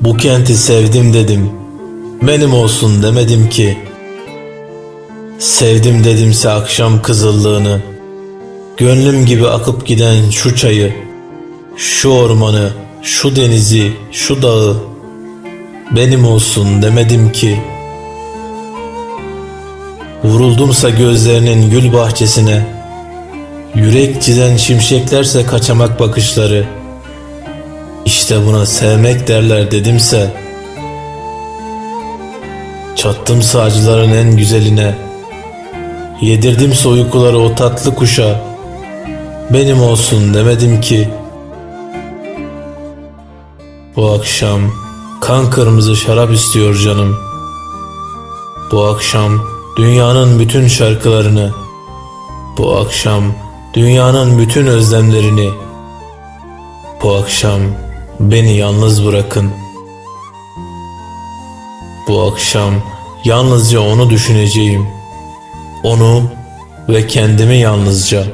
Bu kenti sevdim dedim. Benim olsun demedim ki. Sevdim dedimse akşam kızıllığını. Gönlüm gibi akıp giden şu çayı, şu ormanı, şu denizi, şu dağı. Benim olsun demedim ki. Vuruldumsa gözlerinin gül bahçesine, yürek çizen şimşeklerse kaçamak bakışları. İşte buna sevmek derler dedimse, çattımsa acıların en güzeline, yedirdimse uykuları o tatlı kuşa, benim olsun demedim ki. Bu akşam kan kırmızı şarap istiyor canım. Bu akşam dünyanın bütün şarkılarını, bu akşam dünyanın bütün özlemlerini, bu akşam beni yalnız bırakın. Bu akşam yalnızca onu düşüneceğim. Onu ve kendimi yalnızca.